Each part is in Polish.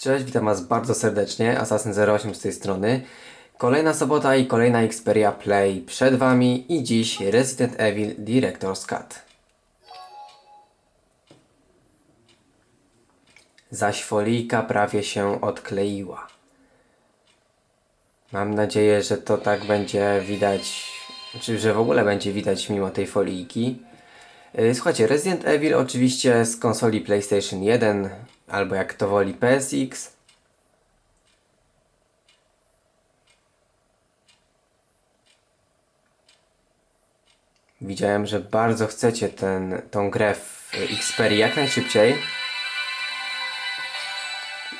Cześć, witam Was bardzo serdecznie, Assassin08 z tej strony. Kolejna sobota i kolejna Xperia Play przed Wami i dziś Resident Evil Director's Cut. Zaś folijka prawie się odkleiła. Mam nadzieję, że to tak będzie widać, czy że w ogóle będzie widać mimo tej folijki. Yy, Słuchajcie, Resident Evil oczywiście z konsoli PlayStation 1 albo jak to woli PSX. Widziałem, że bardzo chcecie ten, tą grę w Xperia jak najszybciej.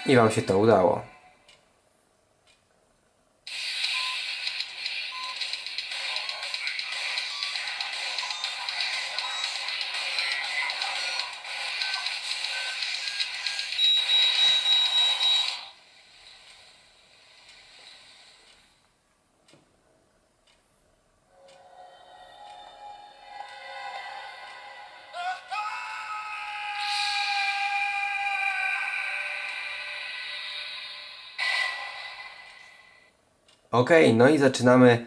I Wam się to udało. Ok, no i zaczynamy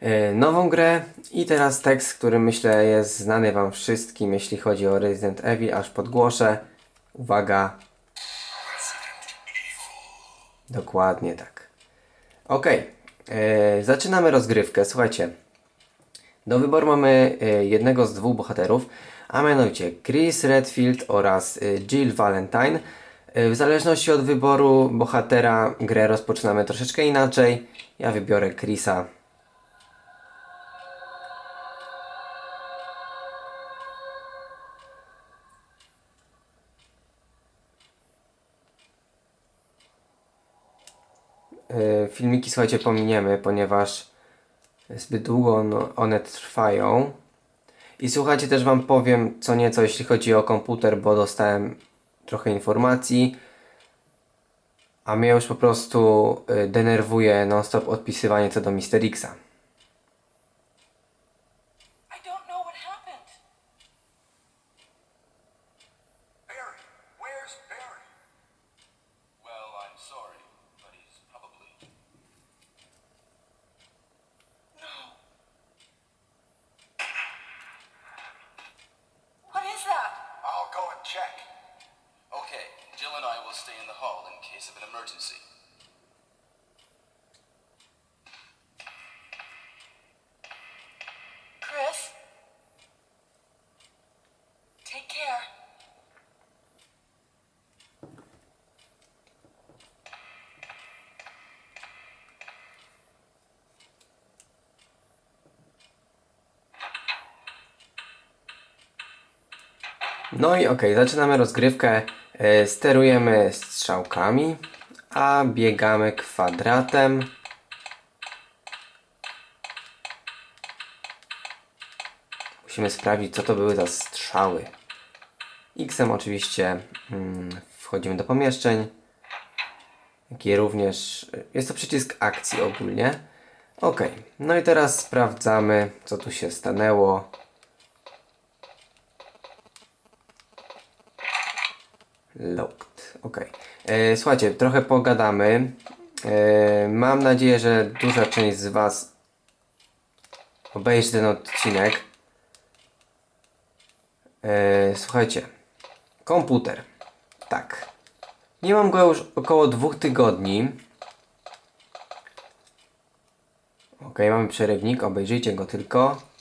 e, nową grę i teraz tekst, który myślę jest znany Wam wszystkim, jeśli chodzi o Resident Evil, aż podgłoszę. Uwaga. Dokładnie tak. Ok, e, zaczynamy rozgrywkę. Słuchajcie, do wyboru mamy e, jednego z dwóch bohaterów, a mianowicie Chris Redfield oraz Jill Valentine. E, W zależności od wyboru bohatera grę rozpoczynamy troszeczkę inaczej. Ja wybiorę Chrisa. E, Filmiki słuchajcie pominiemy, ponieważ zbyt długo on- one trwają. I słuchajcie, też Wam powiem co nieco jeśli chodzi o komputer, bo dostałem trochę informacji. A mnie już po prostu y, denerwuje non-stop odpisywanie co do Mister case of an emergency. Chris? Take care. No i okej, zaczynamy rozgrywkę. E, sterujemy strzałkami, a biegamy kwadratem. Musimy sprawdzić, co to były za strzały. X-em oczywiście mm, wchodzimy do pomieszczeń. Jak i również jest to przycisk akcji ogólnie. Ok, no i teraz sprawdzamy, co tu się stanęło. Locked. Ok. E, słuchajcie, trochę pogadamy. E, mam nadzieję, że duża część z Was obejrzy ten odcinek. E, słuchajcie, komputer. Tak. Nie mam go już około dwóch tygodni. Ok, mamy przerywnik, obejrzyjcie go tylko.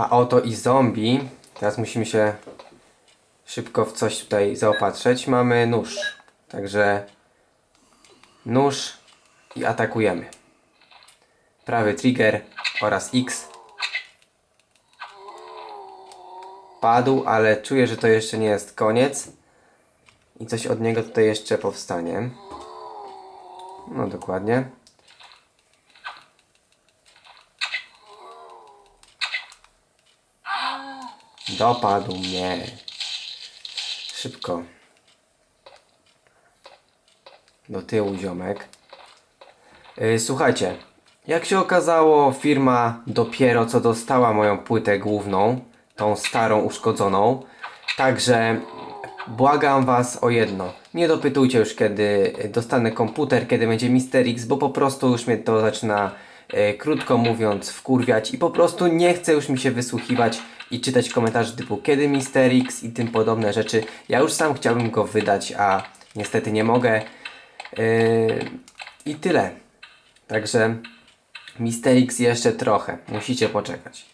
A oto i zombie. Teraz musimy się szybko w coś tutaj zaopatrzeć. Mamy nóż. Także nóż i atakujemy. Prawy trigger oraz X. Padł, ale czuję, że to jeszcze nie jest koniec. I coś od niego tutaj jeszcze powstanie. No dokładnie. Dopadł mnie. Szybko. Do tyłu, ziomek. Yy, słuchajcie. Jak się okazało, firma dopiero co dostała moją płytę główną, tą starą, uszkodzoną. Także błagam Was o jedno. Nie dopytujcie już, kiedy dostanę komputer, kiedy będzie Mister X, bo po prostu już mnie to zaczyna, e, krótko mówiąc, wkurwiać i po prostu nie chcę już mi się wysłuchiwać i czytać komentarzy typu kiedy Mister X i tym podobne rzeczy. Ja już sam chciałbym go wydać, a niestety nie mogę. Yy, I tyle. Także Mister X jeszcze trochę. Musicie poczekać.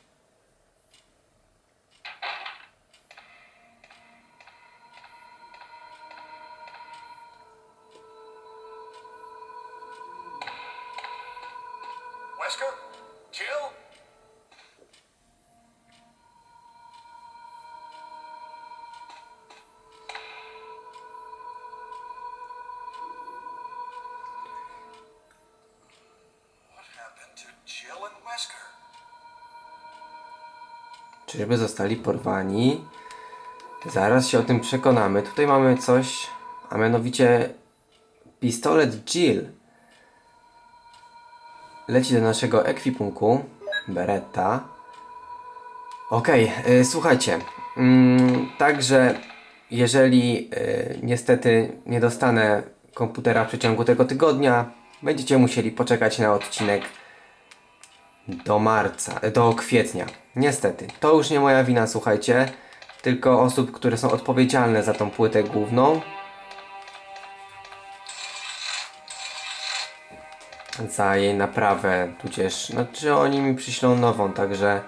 Czyżby zostali porwani? Zaraz się o tym przekonamy. Tutaj mamy coś, a mianowicie pistolet Jill. Leci do naszego ekwipunku. Beretta. Okej, y, słuchajcie. Mm, także jeżeli y, niestety nie dostanę komputera w przeciągu tego tygodnia, będziecie musieli poczekać na odcinek do marca, do kwietnia. Niestety, to już nie moja wina, słuchajcie, tylko osób, które są odpowiedzialne za tą płytę główną. Za jej naprawę, tudzież, znaczy oni mi przyślą nową, także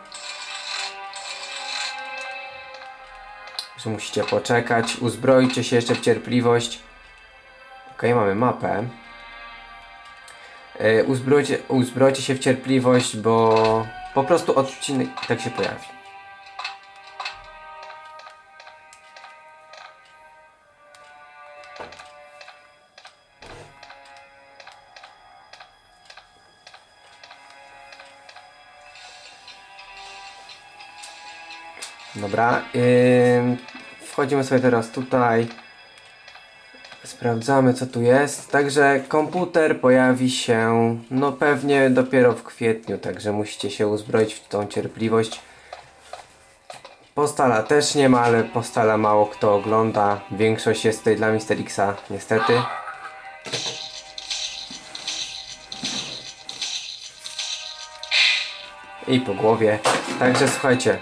że musicie poczekać, uzbroicie się jeszcze w cierpliwość. Ok, mamy mapę. E, uzbrojcie, uzbrojcie się w cierpliwość, bo po prostu odcinek tak się pojawi. Dobra, ym, wchodzimy sobie teraz tutaj. Sprawdzamy co tu jest. Także komputer pojawi się no pewnie dopiero w kwietniu, także musicie się uzbroić w tą cierpliwość. Postala też nie ma, ale Postala mało kto ogląda. Większość jest tutaj dla Mister Xa, niestety. I po głowie. Także słuchajcie.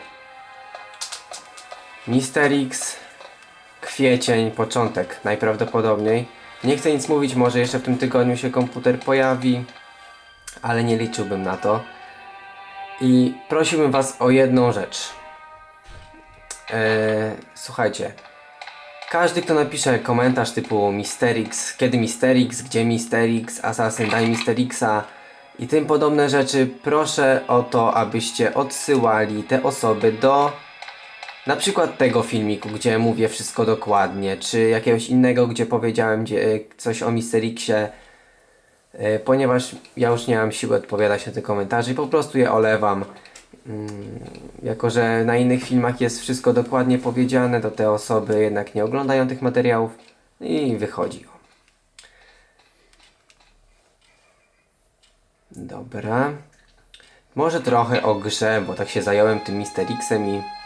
Mister X kwiecień, początek najprawdopodobniej. Nie chcę nic mówić, może jeszcze w tym tygodniu się komputer pojawi, ale nie liczyłbym na to. I prosiłbym Was o jedną rzecz. Eee, słuchajcie, każdy kto napisze komentarz typu Mister X, kiedy Mister X, gdzie Mister X, Assassin, daj Mister Xa i tym podobne rzeczy, proszę o to, abyście odsyłali te osoby do na przykład tego filmiku, gdzie mówię wszystko dokładnie, czy jakiegoś innego, gdzie powiedziałem gdzie, e, coś o Mister Xie, e, ponieważ ja już nie mam siły odpowiadać na te komentarze i po prostu je olewam. Mm, jako, że na innych filmach jest wszystko dokładnie powiedziane, to te osoby jednak nie oglądają tych materiałów i wychodzi. Dobra. Może trochę o grze, bo tak się zająłem tym Mister Xem i i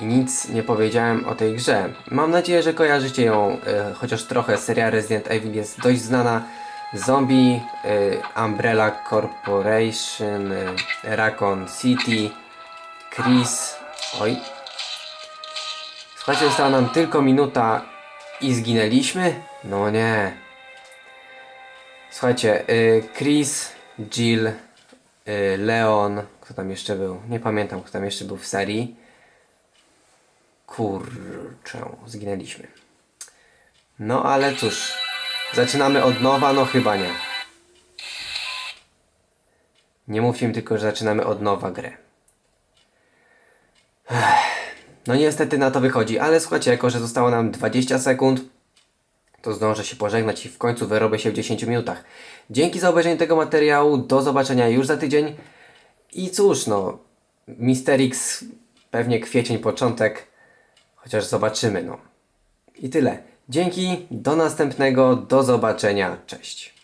nic nie powiedziałem o tej grze. Mam nadzieję, że kojarzycie ją e, chociaż trochę. Seria Resident Evil jest dość znana. Zombie, e, Umbrella Corporation, e, Raccoon City, Chris. Oj. Słuchajcie, została nam tylko minuta i zginęliśmy? No nie. Słuchajcie, Chris, Jill, Leon, kto tam jeszcze był? Nie pamiętam, kto tam jeszcze był w serii. Kurczę, zginęliśmy. No ale cóż, zaczynamy od nowa, no chyba nie. Nie mówcie mi tylko, że zaczynamy od nowa grę. No niestety na to wychodzi, ale słuchajcie, jako że zostało nam 20 sekund, to zdążę się pożegnać i w końcu wyrobię się w 10 minutach. Dzięki za obejrzenie tego materiału, do zobaczenia już za tydzień. I cóż, no, Mister X, pewnie kwiecień, początek, chociaż zobaczymy, no. I tyle. Dzięki, do następnego, do zobaczenia, cześć.